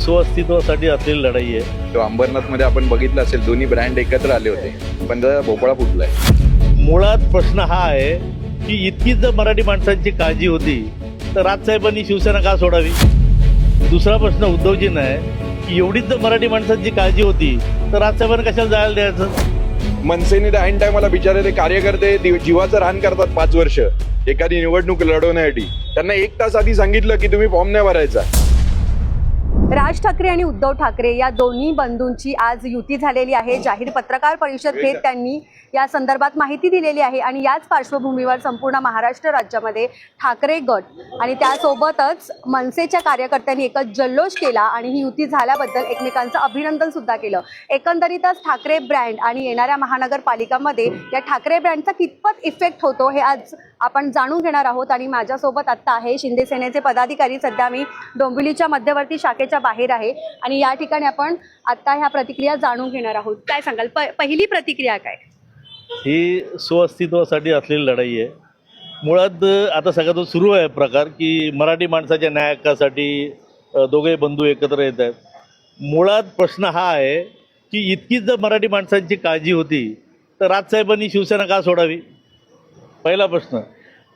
सुअस्तित्वासाठी असलेली लढाई आहे. तो अंबरनाथमध्ये आपण बघितलं असेल दोन्ही ब्रँड एकत्र आले होते. पण त्याचा भोपळा फुटलाय. मुळात प्रश्न हा आहे की इतकीच जर मराठी माणसांची काळजी होती तर राजसाहेबांनी शिवसेना का सोडावी? दुसरा प्रश्न उद्धवजींना आहे की एवढीच जर मराठी माणसांची काळजी होती तर राजसाहेबांना कशाला जायला द्यायचं? मनसेने ऐन टायमाला बिचारे ते कार्यकर्ते जीवाचं रान करतात पाच वर्ष. एखादी निवडणूक लढवण्यासाठी. त्यांना एक तास आधी सांगितलं की तुम्ही फॉर्म नाही भरायचा. राज ठाकरे आणि उद्धव ठाकरे या दोन्ही बंधूंची आज युती झालेली आहे. जाहीर पत्रकार परिषद घेत त्यांनी या संदर्भात माहिती दिलेली आहे आणि याच पार्श्वभूमीवर संपूर्ण महाराष्ट्र राज्यामध्ये ठाकरे गट आणि त्यासोबतच मनसेच्या कार्यकर्त्यांनी एकच जल्लोष केला आणि ही युती झाल्याबद्दल एकमेकांचं अभिनंदन सुद्धा केलं. एकंदरीतच ठाकरे ब्रँड आणि येणाऱ्या महानगरपालिकामध्ये या ठाकरे ब्रँडचा कितपत इफेक्ट होतो हे आज आपण जाणून घेणार आहोत आणि माझ्यासोबत आत्ता आहे शिंदे सेनेचे पदाधिकारी. सध्या मी डोंबिवलीच्या मध्यवर्ती शाखेच्या बाहेर आहे आणि या ठिकाणी आपण आत्ता ह्या प्रतिक्रिया जाणून घेणार आहोत. काय सांगाल? प- पहिली प्रतिक्रिया काय? ही सुअस्तित्वासाठी असलेली लढाई आहे. मुळात आता सगळा सुरू आहे प्रकार की मराठी माणसाच्या न्याय हक्कासाठी दोघे बंधू एकत्र येत आहेत. मुळात प्रश्न हा आहे की इतकीच जर मराठी माणसांची काळजी होती तर राजसाहेबांनी शिवसेना का सोडावी? पहिला प्रश्न.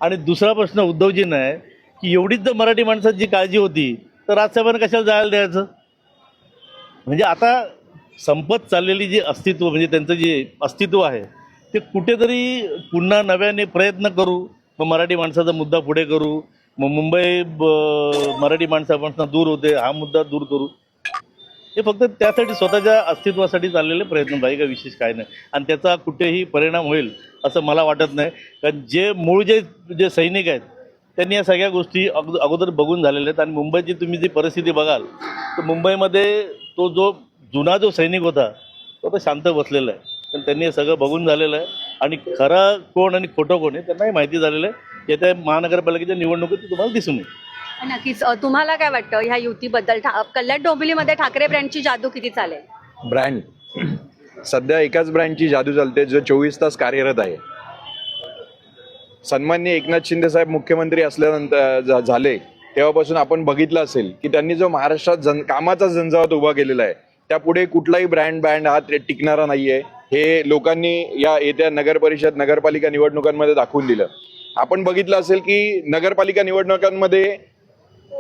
आणि दुसरा प्रश्न उद्धवजींना आहे की एवढीच जर मराठी माणसाची काळजी होती तर राजसाहेबांना कशाला जायला द्यायचं? म्हणजे आता संपत चाललेली जी अस्तित्व म्हणजे त्यांचं जे अस्तित्व आहे ते कुठेतरी पुन्हा नव्याने प्रयत्न करू मग मराठी माणसाचा मुद्दा पुढे करू मग मुंबई ब- मराठी माणसापासून दूर होते हा मुद्दा दूर करू. हे फक्त त्यासाठी स्वतःच्या अस्तित्वासाठी चाललेले प्रयत्न बाकी का विशेष काय नाही. आणि त्याचा कुठेही परिणाम होईल असं मला वाटत नाही. कारण जे मूळ जे जे सैनिक आहेत त्यांनी या सगळ्या गोष्टी अग अगोदर बघून झालेल्या आहेत. आणि मुंबईची तुम्ही जी परिस्थिती बघाल तर मुंबईमध्ये तो जो जुना जो सैनिक होता तो तर शांत बसलेला आहे. पण त्यांनी हे सगळं बघून झालेलं आहे. आणि खरं कोण आणि खोटं कोण आहे त्यांनाही माहिती झालेलं आहे. येत्या महानगरपालिकेच्या निवडणुकीत तुम्हाला दिसून येईल. नक्कीच अ, तुम्हाला काय वाटतं ह्या युतीबद्दल? ठा- कल्याण डोंबिवलीमध्ये ठाकरे ब्रँडची जादू किती चालेल? ब्रँड? सध्या एकाच ब्रँडची जादू चालते जो चोवीस तास कार्यरत आहे. सन्मान्य एकनाथ शिंदे साहेब मुख्यमंत्री असल्यानंतर झा- झाले. तेव्हापासून आपण बघितलं असेल की त्यांनी जो महाराष्ट्रात जन कामाचा झंझावात उभा केलेला आहे त्यापुढे कुठलाही ब्रँड बँड हा ते टिकणारा नाहीये. हे लोकांनी या येत्या नगर परिषद नगरपालिका निवडणुकांमध्ये दाखवून दिलं. आपण बघितलं असेल की नगरपालिका निवडणुकांमध्ये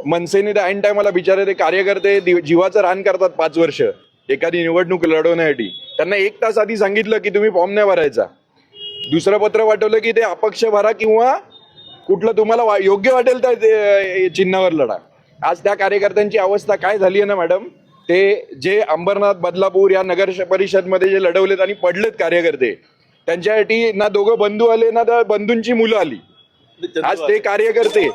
मनसेने ऐन टायमाला बिचारे ते कार्यकर्ते जीवाचं रान करतात पाच वर्ष. एखादी निवडणूक लढवण्यासाठी. त्यांना एक तास आधी सांगितलं की तुम्ही फॉर्म नाही भरायचा. दुसरं पत्र पाठवलं की ते अपक्ष भरा किंवा कुठलं तुम्हाला वा- योग्य वाटेल त्या चिन्हावर लढा. आज त्या कार्यकर्त्यांची अवस्था काय झाली आहे ना मॅडम ते जे अंबरनाथ बदलापूर या नगर परिषदमध्ये जे लढवलेत आणि पडलेत कार्यकर्ते त्यांच्यासाठी ना दोघं बंधू आले ना त्या बंधूंची मुलं आली. आज ते कार्यकर्ते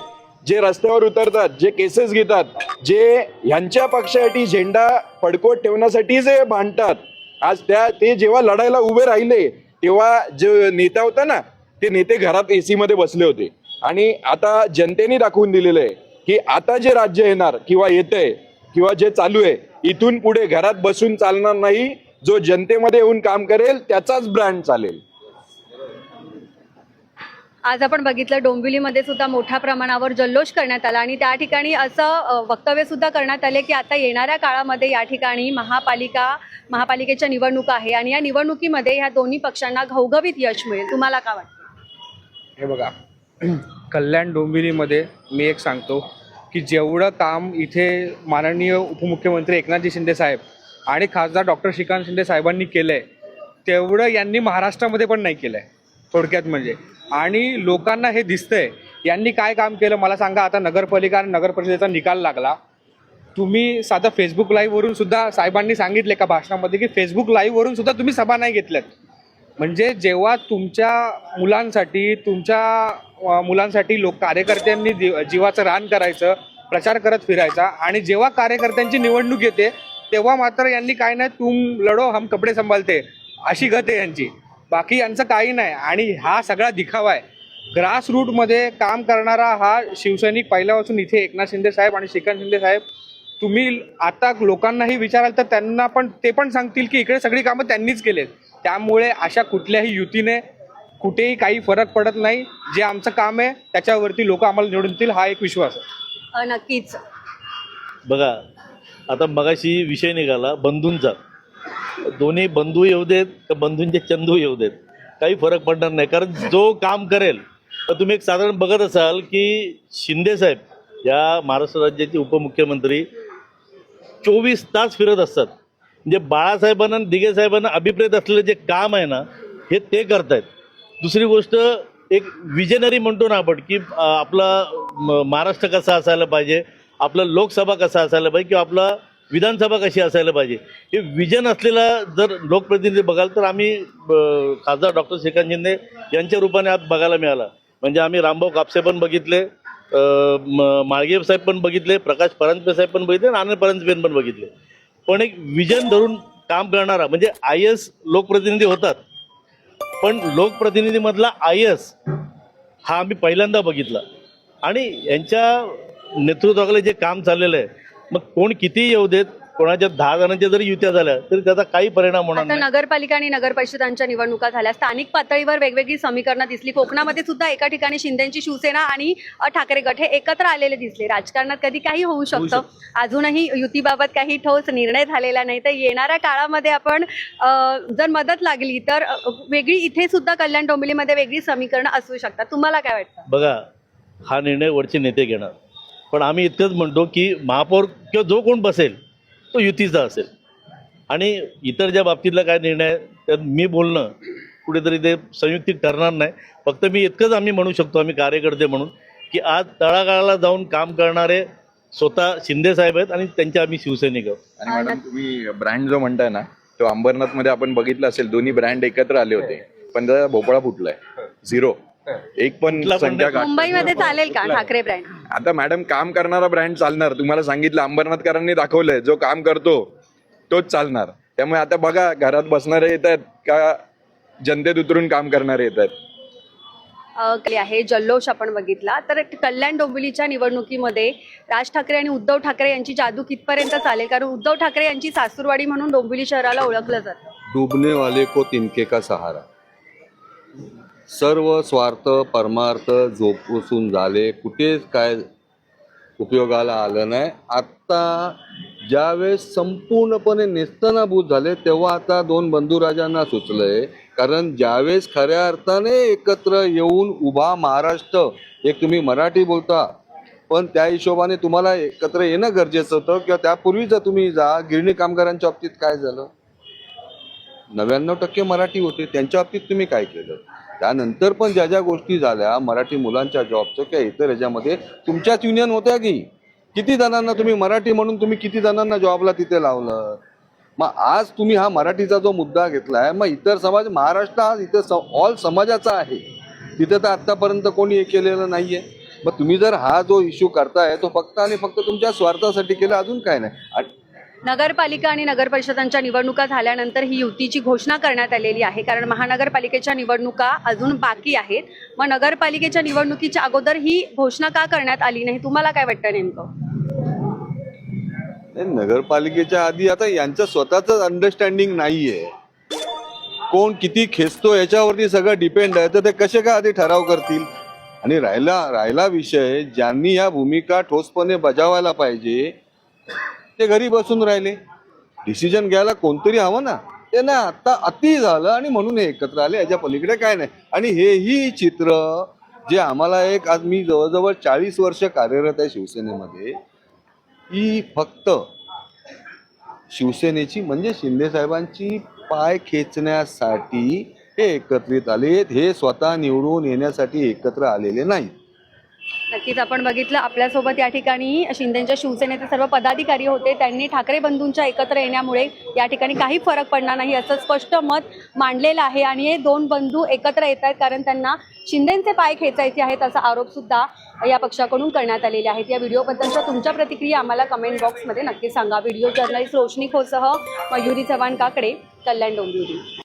जे रस्त्यावर उतरतात जे केसेस घेतात जे ह्यांच्या पक्षासाठी झेंडा पडकोट ठेवण्यासाठी जे भांडतात आज त्या ते जेव्हा लढायला उभे राहिले तेव्हा जे नेता होता ना ते नेते घरात एसी मध्ये बसले होते. आणि आता जनतेने दाखवून दिलेलं आहे की आता जे राज्य येणार किंवा येतंय किंवा जे चालू आहे इथून पुढे घरात बसून चालणार नाही जो जनतेमध्ये येऊन काम करेल त्याचाच ब्रँड चालेल. आज आपण बघितलं डोंबिवलीमध्ये सुद्धा मोठ्या प्रमाणावर जल्लोष करण्यात आला आणि त्या ठिकाणी असं वक्तव्य सुद्धा करण्यात आले की आता येणाऱ्या काळामध्ये या ठिकाणी महापालिका महापालिकेच्या निवडणुका आहे आणि या निवडणुकीमध्ये ह्या दोन्ही पक्षांना घवघवीत यश मिळेल. तुम्हाला काय वाटतं? हे बघा कल्याण डोंबिवलीमध्ये मी एक सांगतो की जेवढं काम इथे माननीय उपमुख्यमंत्री एकनाथजी शिंदे साहेब आणि खासदार डॉक्टर श्रीकांत शिंदे साहेबांनी केलं आहे तेवढं यांनी महाराष्ट्रामध्ये पण नाही केलं आहे थोडक्यात म्हणजे. आणि लोकांना हे दिसतंय. यांनी काय काम केलं मला सांगा. आता नगरपालिका आणि नगर परिषदेचा निकाल लागला. तुम्ही साधं फेसबुक लाईव्हवरून सुद्धा साहेबांनी सांगितले का भाषणामध्ये की फेसबुक लाईव्हवरून सुद्धा तुम्ही सभा नाही घेतल्यात? म्हणजे जेव्हा तुमच्या मुलांसाठी तुमच्या मुलांसाठी लोक कार्यकर्त्यांनी दि- जीवाचं रान करायचं प्रचार करत फिरायचा आणि जेव्हा कार्यकर्त्यांची निवडणूक येते तेव्हा मात्र यांनी काय नाही तुम लढो हम कपडे सांभाळते अशी गत आहे यांची. बाकी यांचं काही नाही. आणि हा सगळा दिखावा आहे. ग्रास रूटमध्ये काम करणारा हा शिवसैनिक पहिल्यापासून इथे एकनाथ शिंदे साहेब आणि श्रीकांत शिंदे साहेब तुम्ही आता लोकांनाही विचाराल तर त्यांना पण ते पण सांगतील की इकडे सगळी कामं त्यांनीच केलेत. त्यामुळे अशा कुठल्याही युतीने कुठेही काही फरक पडत नाही. जे आमचं काम आहे त्याच्यावरती लोक आम्हाला निवडून देतील हा एक विश्वास आहे. नक्कीच. बघा आता मगाशी विषय निघाला बंधूंचा. दोन्ही बंधू येऊ देत का बंधूंचे चंदू येऊ देत. काही फरक पडणार नाही. कारण जो काम करेल तर तुम्ही एक साधारण बघत असाल की शिंदे साहेब या महाराष्ट्र राज्याचे उपमुख्यमंत्री चोवीस तास फिरत असतात. म्हणजे बाळासाहेबांना आणि दिघे साहेबांना अभिप्रेत असलेलं जे काम आहे ना हे ते करतायत. दुसरी गोष्ट एक विजनरी म्हणतो ना आपण की आपला महाराष्ट्र कसा असायला पाहिजे आपलं लोकसभा कसा असायला पाहिजे किंवा आपला विधानसभा कशी असायला पाहिजे? हे विजन असलेला जर लोकप्रतिनिधी बघाल तर आम्ही खासदार डॉक्टर श्रीकांत शिंदे यांच्या रूपाने आज बघायला मिळाला. म्हणजे आम्ही रामभाऊ कापसे पण बघितले म- माळगे साहेब पण बघितले प्रकाश परांजपे साहेब पण बघितले आणि आनंद परांजपेन पण बघितले. पण एक विजन धरून काम करणारा म्हणजे आय एस लोकप्रतिनिधी होतात. पण लोकप्रतिनिधीमधला आय एस हा आम्ही पहिल्यांदा बघितला. आणि यांच्या नेतृत्वाकडे जे काम चाललेलं आहे मग कोण कितीही येऊ देत? कोणाच्या दहा जणांच्या जरी युत्या झाल्या तरी त्याचा काही परिणाम होणार आता नाही. नगरपालिका आणि नगर परिषदांच्या निवडणुका झाल्या. स्थानिक पातळीवर वेगवेगळी समीकरणं दिसली. कोकणामध्ये सुद्धा एका ठिकाणी शिंदेची शिवसेना आणि अ, ठाकरे गट हे एकत्र आलेले दिसले. राजकारणात कधी काही होऊ शकतं. अजूनही युतीबाबत काही ठोस निर्णय झालेला नाही. तर येणाऱ्या काळामध्ये आपण अ, जर मदत लागली तर अ, वेगळी इथे सुद्धा कल्याण डोंबिवलीमध्ये वेगळी समीकरणं असू शकतात. तुम्हाला काय वाटतं? बघा हा निर्णय वरचे नेते घेणार. पण आम्ही इतकंच म्हणतो की महापौर किंवा जो कोण बसेल तो युतीचा असेल. आणि इतर ज्या बाबतीतला काय निर्णय त्यात मी बोलणं कुठेतरी ते संयुक्तिक ठरणार नाही. फक्त मी इतकंच आम्ही म्हणू शकतो आम्ही कार्यकर्ते म्हणून की आज तळागाळाला जाऊन काम करणारे स्वतः शिंदे साहेब आहेत आणि त्यांच्या आम्ही शिवसैनिक आहोत. आणि मॅडम तुम्ही ब्रँड जो म्हणताय ना तो अंबरनाथमध्ये आपण बघितलं असेल दोन्ही ब्रँड एकत्र आले होते. पण त्याचा भोपळा फुटलाय. झिरो. एक पण संख्या मुंबईमध्ये चालेल का? ठाकरे ब्रँड आता मॅडम काम करणारा ब्रँड चालणार. तुम्हाला सांगितलं अंबरनाथकरांनी दाखवलंय. जो काम करतो तोच चालणार. त्यामुळे आता बघा घरात बसणारे येत आहेत का जनतेत उतरून काम करणारे येत आहेत? आहे जल्लोष आपण बघितला. तर कल्याण डोंबिवलीच्या निवडणुकीमध्ये राज ठाकरे आणि उद्धव ठाकरे यांची जादू कितपर्यंत चालेल? कारण उद्धव ठाकरे यांची सासूरवाडी म्हणून डोंबिवली शहराला ओळखलं जातं. डूबने वाले को तिनके का सहारा? सर्व स्वार्थ परमार्थ जोपूसून झाले. कुठेच काय उपयोगाला आलं नाही. आत्ता ज्यावेळेस संपूर्णपणे नेस्तनाभूत झाले तेव्हा आता दोन बंधुराजांना सुचलंय. कारण ज्यावेळेस खऱ्या अर्थाने एकत्र येऊन उभा महाराष्ट्र एक तुम्ही मराठी बोलता पण त्या हिशोबाने तुम्हाला एकत्र येणं गरजेचं होतं किंवा त्यापूर्वी जर तुम्ही जा गिरणी कामगारांच्या बाबतीत काय झालं? नव्याण्णव टक्के मराठी होते त्यांच्या बाबतीत तुम्ही काय केलं? त्यानंतर पण ज्या ज्या गोष्टी झाल्या मराठी मुलांच्या जॉबचं किंवा इतर ह्याच्यामध्ये तुमच्याच युनियन होत्या की? किती जणांना तुम्ही मराठी म्हणून तुम्ही किती जणांना जॉबला तिथे लावलं? मग आज तुम्ही हा मराठीचा जो मुद्दा घेतला आहे मग इतर समाज महाराष्ट्र हा स ऑल समाजाचा आहे. तिथे तर आत्तापर्यंत कोणी हे केलेलं नाही आहे मग तुम्ही जर हा जो इश्यू करताय तो फक्त आणि फक्त तुमच्या स्वार्थासाठी केला अजून काय नाही? आणि नगरपालिका आणि नगर परिषदांच्या निवडणुका झाल्यानंतर ही युतीची घोषणा करण्यात आलेली आहे. कारण महानगरपालिकेच्या निवडणुका अजून बाकी आहेत. मग नगरपालिकेच्या निवडणुकीच्या अगोदर ही घोषणा का करण्यात आली नाही? तुम्हाला काय वाटतं नेमकं? नगरपालिकेच्या आधी आता यांचं स्वतःच अंडरस्टँडिंग नाहीये. कोण किती खेचतो याच्यावरती सगळं डिपेंड आहे. तर ते कसे काय आधी ठराव करतील? आणि राहिला राहिला विषय ज्यांनी या भूमिका ठोसपणे बजावायला पाहिजे ते घरी बसून राहिले. डिसिजन घ्यायला कोणतरी हवं ना. ते ना आता अति झालं आणि म्हणून हे एकत्र आले. याच्या पलीकडे काय नाही. आणि हेही चित्र जे आम्हाला एक आज मी जवळजवळ चाळीस वर्ष कार्यरत आहे शिवसेनेमध्ये ही फक्त शिवसेनेची म्हणजे शिंदे साहेबांची पाय खेचण्यासाठी हे एकत्रित आलेत. हे स्वतः निवडून येण्यासाठी एकत्र आलेले नाहीत. नक्कीच आपण बघितलं आपल्यासोबत या ठिकाणी शिंदेच्या शिवसेनेचे सर्व पदाधिकारी होते. त्यांनी ठाकरे बंधूंच्या एकत्र येण्यामुळे या ठिकाणी काही फरक पडणार नाही असं स्पष्ट मत मांडलेलं आहे. आणि हे दोन बंधू एकत्र येत आहेत कारण त्यांना शिंदेचे पाय खेचायचे आहेत असा आरोप सुद्धा या पक्षाकडून करण्यात आलेले आहेत. या व्हिडिओबद्दलच्या तुमच्या प्रतिक्रिया आम्हाला कमेंट बॉक्समध्ये नक्की सांगा. व्हिडिओ जर्नलिस्ट रोशनी खोसह मयुरी चव्हाण काकडे कल्याण डोंबिवली.